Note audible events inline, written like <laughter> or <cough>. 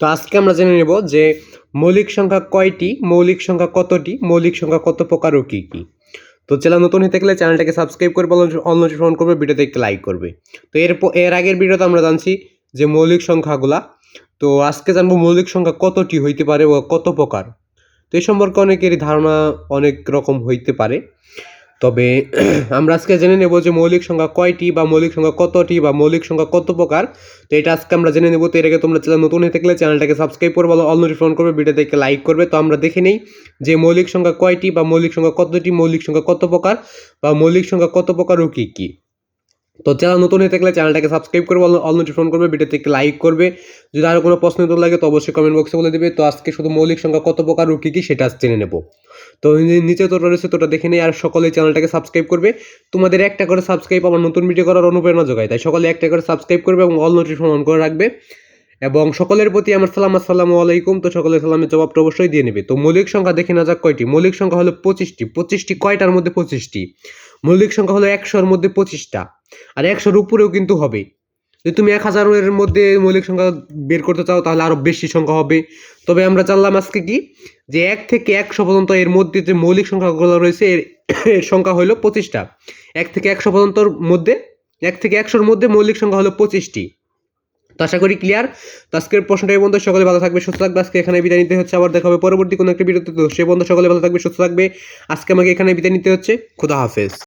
তো আজকে আমরা জেনে নেব যে মৌলিক সংখ্যা কয়টি, মৌলিক সংখ্যা কতটি, মৌলিক সংখ্যা কত প্রকার ও কী কী। তো চ্যানেল নতুন হয়ে থাকলে চ্যানেলটাকে সাবস্ক্রাইব করবে অল নোটিফিকেশন করবে, ভিডিওতে একটি লাইক করবে। তো এর এর আগের ভিডিওতে আমরা জানছি যে মৌলিক সংখ্যাগুলা। তো আজকে জানব মৌলিক সংখ্যা কতটি হইতে পারে ও কত প্রকার। তো এই সম্পর্কে অনেকেরই ধারণা অনেক রকম হইতে পারে। তবে <clears throat> আমরা আজকে জেনে নেব যে মৌলিক সংখ্যা কয়টি বা মৌলিক সংখ্যা কতটি বা মৌলিক সংখ্যা কত প্রকার। তো এটা আজকে আমরা জেনে নেব। তো এর আগে তোমরা নতুন হয়ে থাকলে চ্যানেলটাকে সাবস্ক্রাইব করবে অল নোটিফিকেশন করবে ভিডিও দেখে লাইক করবে। তো আমরা দেখে নেই যে মৌলিক সংখ্যা কয়টি বা মৌলিক সংখ্যা কতটি, মৌলিক সংখ্যা কত প্রকার বা মৌলিক সংখ্যা কত প্রকার ও কী কী। তো চ্যানেল নতুন হয়ে থাকলে চ্যানেলটাকে সাবস্ক্রাইব করবে অল নোটিফিকেশন করবে, ভিডিওতে একটি লাইক করবে। যদি আরও কোনো প্রশ্ন উত্তর লাগে তো অবশ্যই কমেন্ট বক্সে বলে দেবে। তো আজকে শুধু মৌলিক সংখ্যা কত প্রকার ও কী কী সেটা জেনে নেব। তো নিচে তো রয়েছে, তোটা দেখে নেই আর সকলে চ্যানেলটাকে সাবস্ক্রাইব করবে। তোমাদের একটা করে সাবস্ক্রাইব আমার নতুন ভিডিও করার অনুপ্রেরণা যোগায়, তাই সকলে একটা করে সাবস্ক্রাইব করবে এবং অল নোটিফিকেশন অন করে রাখবে। এবং সকলের প্রতি আমার সালাম, আসসালামু আলাইকুম। তো সকলের সালামের জবাবটা অবশ্যই দিয়ে নেবে। তো মৌলিক সংখ্যা দেখে না যাক কয়টি? মৌলিক সংখ্যা হলো পঁচিশটি। পঁচিশটি কয়টার মধ্যে পঁচিশটি? মৌলিক সংখ্যা হলো একশোর মধ্যে পঁচিশটা। আর একশোর উপরেও কিন্তু হবে। যদি তুমি এক হাজারের মধ্যে মৌলিক সংখ্যা বের করতে চাও, তাহলে আরও বেশি সংখ্যা হবে। তবে আমরা জানলাম আজকে কি? যে এক থেকে একশো পর্যন্ত এর মধ্যে যে মৌলিক সংখ্যাগুলো রয়েছে, এর সংখ্যা হলো পঁচিশটা। এক থেকে একশো পর্যন্তর মধ্যে, এক থেকে একশোর মধ্যে মৌলিক সংখ্যা হলো পঁচিশটি। তো আশা করি ক্লিয়ার তো আজকের প্রশ্নটা এই বন্ধু সকলে ভালো থাকবে, সুস্থ থাকবে। আজকে এখানে বিদায় নিতে হচ্ছে। আবার দেখা হবে পরবর্তী কোনো একটা ভিডিওতে। তো সে বন্ধু সকলে ভালো থাকবে, সুস্থ থাকবে। আজকে আমাকে এখানে বিদায় নিতে হচ্ছে। খুদা হাফেজ।